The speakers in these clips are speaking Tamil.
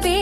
be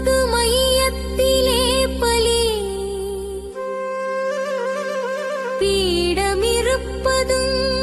உனது மையத்திலே பலி. பீடமிருப்பதும்